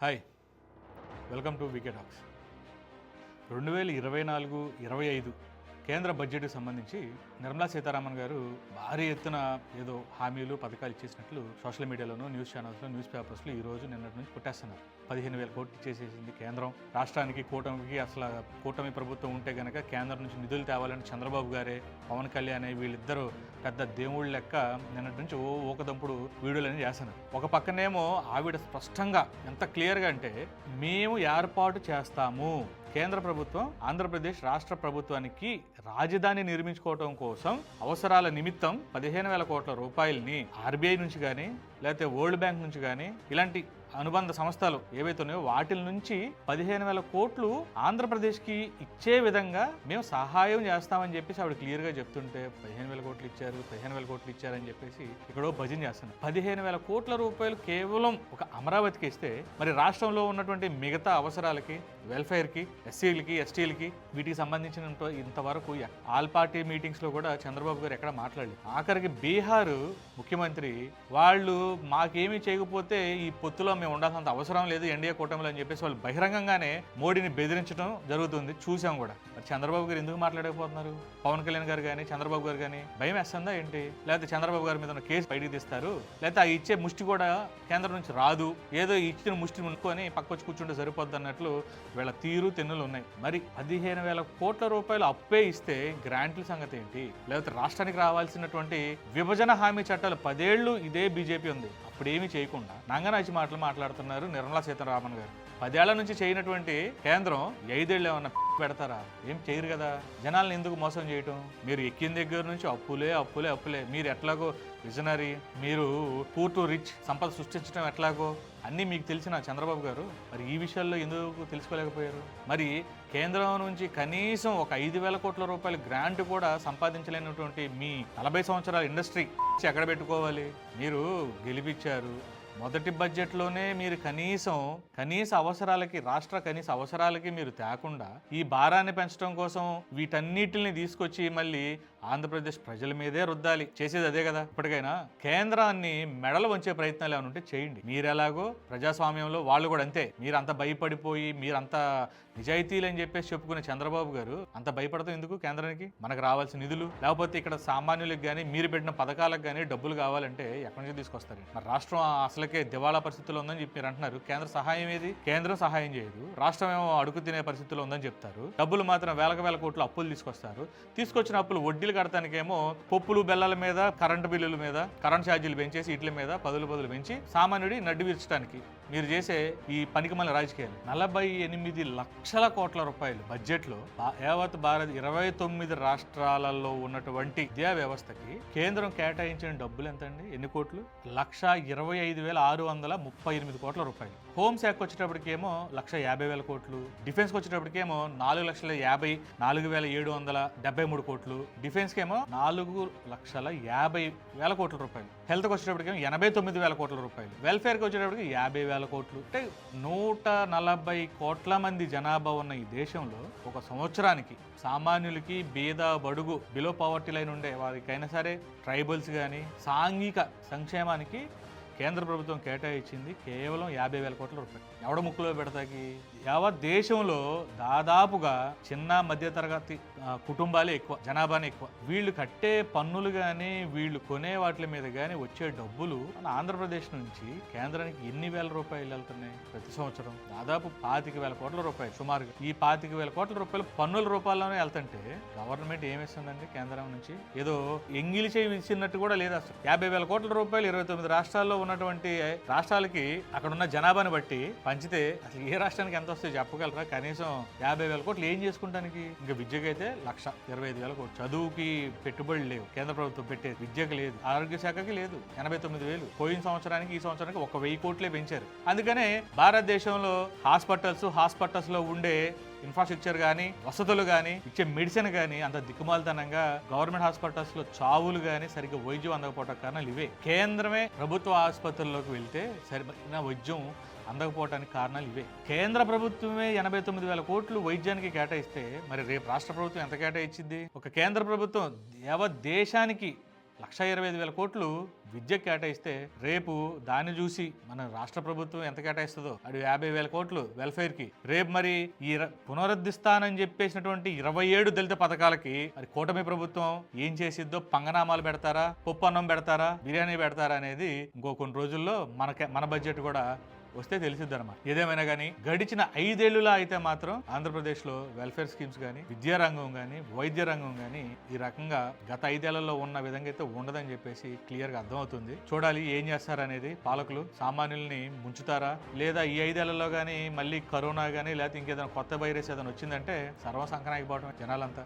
Hi welcome to wicket hawks రెండు వేల ఇరవై నాలుగు ఇరవై ఐదు కేంద్ర బడ్జెట్కి సంబంధించి నిర్మలా సీతారామన్ గారు భారీ ఎత్తున ఏదో హామీలు పథకాలు ఇచ్చేసినట్లు సోషల్ మీడియాలోనూ న్యూస్ ఛానల్స్లో న్యూస్ పేపర్స్లో ఈ రోజు నిన్నటి నుంచి కొట్టేస్తున్నారు. పదిహేను వేల కోట్లు చేసేసింది కేంద్రం. రాష్ట్రానికి కూటమికి అసలు కూటమి ప్రభుత్వం ఉంటే కనుక కేంద్రం నుంచి నిధులు తేవాలని చంద్రబాబు గారే పవన్ కళ్యాణ్ వీళ్ళిద్దరూ పెద్ద దేవుళ్ళ లెక్క నిన్నటి నుంచి ఓ ఊకదంపుడు వీడియోలన్నీ చేస్తున్నారు. ఒక పక్కనేమో ఆవిడ స్పష్టంగా ఎంత క్లియర్గా అంటే మేము ఏర్పాటు చేస్తాము. కేంద్ర ప్రభుత్వం ఆంధ్రప్రదేశ్ రాష్ట్ర ప్రభుత్వానికి రాజధాని నిర్మించుకోవటం కోసం అవసరాల నిమిత్తం పదిహేను వేల కోట్ల రూపాయలని ఆర్బీఐ నుంచి కానీ లేకపోతే వరల్డ్ బ్యాంక్ నుంచి కానీ ఇలాంటి అనుబంధ సంస్థలు ఏవైతే ఉన్నాయో వాటి నుంచి పదిహేను వేల కోట్లు ఆంధ్రప్రదేశ్కి ఇచ్చే విధంగా మేము సహాయం చేస్తామని చెప్పేసి ఆవిడ క్లియర్గా చెప్తుంటే పదిహేను వేల కోట్లు ఇచ్చారు పదిహేను వేల కోట్లు ఇచ్చారని చెప్పేసి ఇక్కడో భజన చేస్తున్నారు పదిహేను వేల కోట్ల రూపాయలు కేవలం ఒక అమరావతికి ఇస్తే మరి రాష్ట్రంలో ఉన్నటువంటి మిగతా అవసరాలకి వెల్ఫేర్కి ఎస్సీలకి ఎస్టీలకి వీటికి సంబంధించిన ఇంతవరకు ఆల్ పార్టీ మీటింగ్స్లో కూడా చంద్రబాబు గారు ఎక్కడ మాట్లాడలేదు. ఆఖరికి బీహార్ ముఖ్యమంత్రి వాళ్ళు మాకేమీ చేయకపోతే ఈ పొత్తులో మేము ఉండాల్సినంత అవసరం లేదు ఎన్డీఏ కూటమిలో అని చెప్పేసి వాళ్ళు బహిరంగంగానే మోడీని బెదిరించడం జరుగుతుంది. చూసాం కూడా. మరి చంద్రబాబు గారు ఎందుకు మాట్లాడకపోతున్నారు? పవన్ కళ్యాణ్ గారు కానీ చంద్రబాబు గారు కానీ భయం వేస్తుందా ఏంటి? లేకపోతే చంద్రబాబు గారి మీద ఉన్న కేసు బయటికి తీస్తారు? లేకపోతే ఆ ఇచ్చే ముష్టి కూడా కేంద్రం నుంచి రాదు. ఏదో ఇచ్చిన ముష్టిని మునుకొని పక్కొచ్చి కూర్చుంటే సరిపోద్ది అన్నట్లు వీళ్ళ తీరు తెన్నులు ఉన్నాయి. మరి పదిహేను వేల కోట్ల రూపాయలు అప్పే ఇస్తే గ్రాంట్ల సంగతి ఏంటి? లేకపోతే రాష్ట్రానికి రావాల్సినటువంటి విభజన హామీ చట్టాలు పదేళ్ళు ఇదే బీజేపీ ఉంది అప్పుడేమీ చేయకుండా నంగనాచి మాటలు మాట్లాడుతున్నారు నిర్మలా సీతారామన్ గారు. పదేళ్ళ నుంచి చేయనటువంటి కేంద్రం ఐదేళ్ళు ఏమన్నా పెడతారా? ఏం చేయరు కదా. జనాలను ఎందుకు మోసం చేయటం? మీరు ఎక్కిన దగ్గర నుంచి అప్పులే అప్పులే అప్పులే. మీరు ఎట్లాగో విజనరీ మీరు పూర్ టు రిచ్ సంపద సృష్టించడం ఎట్లాగో? అన్నీ మీకు తెలిసిన చంద్రబాబు గారు మరి ఈ విషయాల్లో ఎందుకు తెలుసుకోలేకపోయారు? మరి కేంద్రం నుంచి కనీసం ఒక ఐదు వేల కోట్ల రూపాయల గ్రాంట్ కూడా సంపాదించలేనటువంటి మీ నలభై సంవత్సరాల ఇండస్ట్రీ ఎక్కడ పెట్టుకోవాలి? మీరు గెలిపించారు మొదటి బడ్జెట్లోనే మీరు కనీసం కనీస అవసరాలకి రాష్ట్ర కనీస అవసరాలకి మీరు తేకుండా ఈ భారాన్ని పెంచడం కోసం వీటన్నిటిని తీసుకొచ్చి మళ్ళీ ఆంధ్రప్రదేశ్ ప్రజల మీదే రుద్దాలి. చేసేది అదే కదా. ఇప్పటికైనా కేంద్రాన్ని మెడలు వంచే ప్రయత్నాలు ఏమైనా ఉంటే చేయండి. మీరెలాగో ప్రజాస్వామ్యంలో వాళ్ళు కూడా అంతే. మీరు అంత భయపడిపోయి మీరంత నిజాయితీలు అని చెప్పేసి చెప్పుకునే చంద్రబాబు గారు అంత భయపడతాం ఎందుకు కేంద్రానికి? మనకు రావాల్సిన నిధులు. లేకపోతే ఇక్కడ సామాన్యులకు కానీ మీరు పెట్టిన పథకాలకు కానీ డబ్బులు కావాలంటే ఎక్కడి నుంచి తీసుకొస్తారు. మరి రాష్ట్రం అసలుకే దివాళా పరిస్థితుల్లో ఉందని చెప్పి మీరు అంటున్నారు. కేంద్ర సహాయం ఏది? కేంద్రం సహాయం చేయదు. రాష్ట్రం ఏమో అడుగు తినే పరిస్థితుల్లో ఉందని చెప్తారు. డబ్బులు మాత్రం వేలకు వేల కోట్లు అప్పులు తీసుకొస్తారు. తీసుకొచ్చిన అప్పులు వడ్డీలు కడతానికేమో పప్పులు బెల్లల మీద కరెంటు బిల్లుల మీద కరెంట్ ఛార్జీలు పెంచేసి ఇట్ల మీద పదులు పదులు పెంచి సామాన్యుడి నడ్డి విరచడానికి మీరు చేసే ఈ పనికిమాల రాజకీయాలు. నలభై ఎనిమిది లక్షల కోట్ల రూపాయలు బడ్జెట్లో యావత్ భారత్ ఇరవై తొమ్మిది రాష్ట్రాలలో ఉన్నటువంటి విద్యా వ్యవస్థకి కేంద్రం కేటాయించిన డబ్బులు ఎంతండి? ఎన్ని కోట్లు? లక్ష ఇరవై ఐదు వేల ఆరు వందల ముప్పై ఎనిమిది కోట్ల రూపాయలు. హోమ్ శాఖ వచ్చేటప్పటికేమో లక్ష యాభై వేల కోట్లు. డిఫెన్స్కి వచ్చేటప్పటికేమో నాలుగు లక్షల యాభై నాలుగు వేల ఏడు వందల డెబ్బై మూడు కోట్లు. డిఫెన్స్కి ఏమో నాలుగు లక్షల యాభై వేల కోట్ల రూపాయలు. హెల్త్కి వచ్చేటప్పటికేమో ఎనభై తొమ్మిది వేల కోట్ల రూపాయలు. వెల్ఫేర్కి వచ్చేటప్పటికి యాభై వేల కోట్లు. అంటే నూట నలభై కోట్ల మంది జనాభా ఉన్న ఈ దేశంలో ఒక సంవత్సరానికి సామాన్యులకి బీద బడుగు బిలో పవర్టీ లైన్ ఉండే వారికైనా సరే ట్రైబల్స్ కానీ సాంఘిక సంక్షేమానికి కేంద్ర ప్రభుత్వం కేటాయించింది కేవలం యాభై వేల కోట్ల రూపాయలు. ఎవడ ముక్కులో పెడతాకి? యావత్ దేశంలో దాదాపుగా చిన్న మధ్యతరగతి కుటుంబాలే ఎక్కువ జనాభానే ఎక్కువ. వీళ్ళు కట్టే పన్నులు కానీ వీళ్ళు కొనే వాటి మీద కానీ వచ్చే డబ్బులు మన ఆంధ్రప్రదేశ్ నుంచి కేంద్రానికి ఎన్ని వేల రూపాయలు వెళ్తున్నాయి ప్రతి సంవత్సరం? దాదాపు పాతిక వేల కోట్ల రూపాయలు సుమారుగా. ఈ పాతిక వేల కోట్ల రూపాయలు పన్నుల రూపాయల్లోనే వెళ్తుంటే గవర్నమెంట్ ఏమిస్తుందండి కేంద్రం నుంచి? ఏదో ఎంగిలి చేయి ఇచ్చినట్టు కూడా లేదు అసలు. యాభై వేల కోట్ల రూపాయలు ఇరవై తొమ్మిది రాష్ట్రాల్లో ఉన్నటువంటి రాష్ట్రాలకి అక్కడ ఉన్న జనాభాని బట్టి పంచితే అసలు ఏ రాష్ట్రానికి ఎంత వస్తుంది చెప్పగలరా? కనీసం యాభై వేల కోట్లు ఏం చేసుకుంటానికి? ఇంకా విద్యకి అయితే లక్ష ఇరవై ఐదు వేల కోట్లు. చదువుకి పెట్టుబడులు లేవు. కేంద్ర ప్రభుత్వం పెట్టేది విద్యకు లేదు. ఆరోగ్య శాఖకి లేదు. ఎనభై తొమ్మిది వేలు. పోయిన సంవత్సరానికి ఈ సంవత్సరానికి ఒక వెయ్యి కోట్లే పెంచారు. అందుకనే భారతదేశంలో హాస్పిటల్స్ హాస్పిటల్స్లో ఉండే ఇన్ఫ్రాస్ట్రక్చర్ కానీ వసతులు కానీ ఇచ్చే మెడిసిన్ కానీ అంత దిక్కుమాలితనంగా గవర్నమెంట్ హాస్పిటల్స్లో చావులు కానీ సరిగ్గా వైద్యం అందకపోవటం కారణాలు ఇవే. కేంద్రమే ప్రభుత్వ ఆసుపత్రుల్లోకి వెళ్తే సరైన వైద్యం అందకపోవడానికి కారణాలు ఇవే. కేంద్ర ప్రభుత్వమే ఎనభై తొమ్మిది వేల కోట్లు వైద్యానికి కేటాయిస్తే మరి రేపు రాష్ట్ర ప్రభుత్వం ఎంత కేటాయించింది? ఒక కేంద్ర ప్రభుత్వం యావత్ దేశానికి లక్ష ఇరవై ఐదు వేల కోట్లు విద్యకు కేటాయిస్తే రేపు దాన్ని చూసి మన రాష్ట్ర ప్రభుత్వం ఎంత కేటాయిస్తుందో? అటు యాభై వేల కోట్లు వెల్ఫేర్కి. రేపు మరి ఈ ర- చెప్పేసినటువంటి ఇరవై ఏడు దళిత పథకాలకి మరి కూటమి ప్రభుత్వం ఏం చేసిద్దో? పంగనామాలు పెడతారా? పప్పు అన్నం పెడతారా? బిర్యానీ పెడతారా అనేది ఇంకో కొన్ని రోజుల్లో మనకే మన బడ్జెట్ కూడా వస్తే తెలిసిద్ది అనమాట ఏదేమైనా కానీ గడిచిన ఐదేళ్ళులా అయితే మాత్రం ఆంధ్రప్రదేశ్లో వెల్ఫేర్ స్కీమ్స్ కానీ విద్యా రంగం కానీ వైద్య రంగం కానీ ఈ రకంగా గత ఐదేళ్ళలో ఉన్న విధంగా అయితే ఉండదని చెప్పేసి క్లియర్గా అర్థమవుతుంది. చూడాలి ఏం చేస్తారనేది పాలకులు సామాన్యుల్ని ముంచుతారా? లేదా ఈ ఐదేళ్ళలో కానీ మళ్ళీ కరోనా కానీ లేకపోతే ఇంకేదైనా కొత్త వైరస్ ఏదైనా వచ్చిందంటే సర్వసంకనాగిపోవడం జనాలంతా.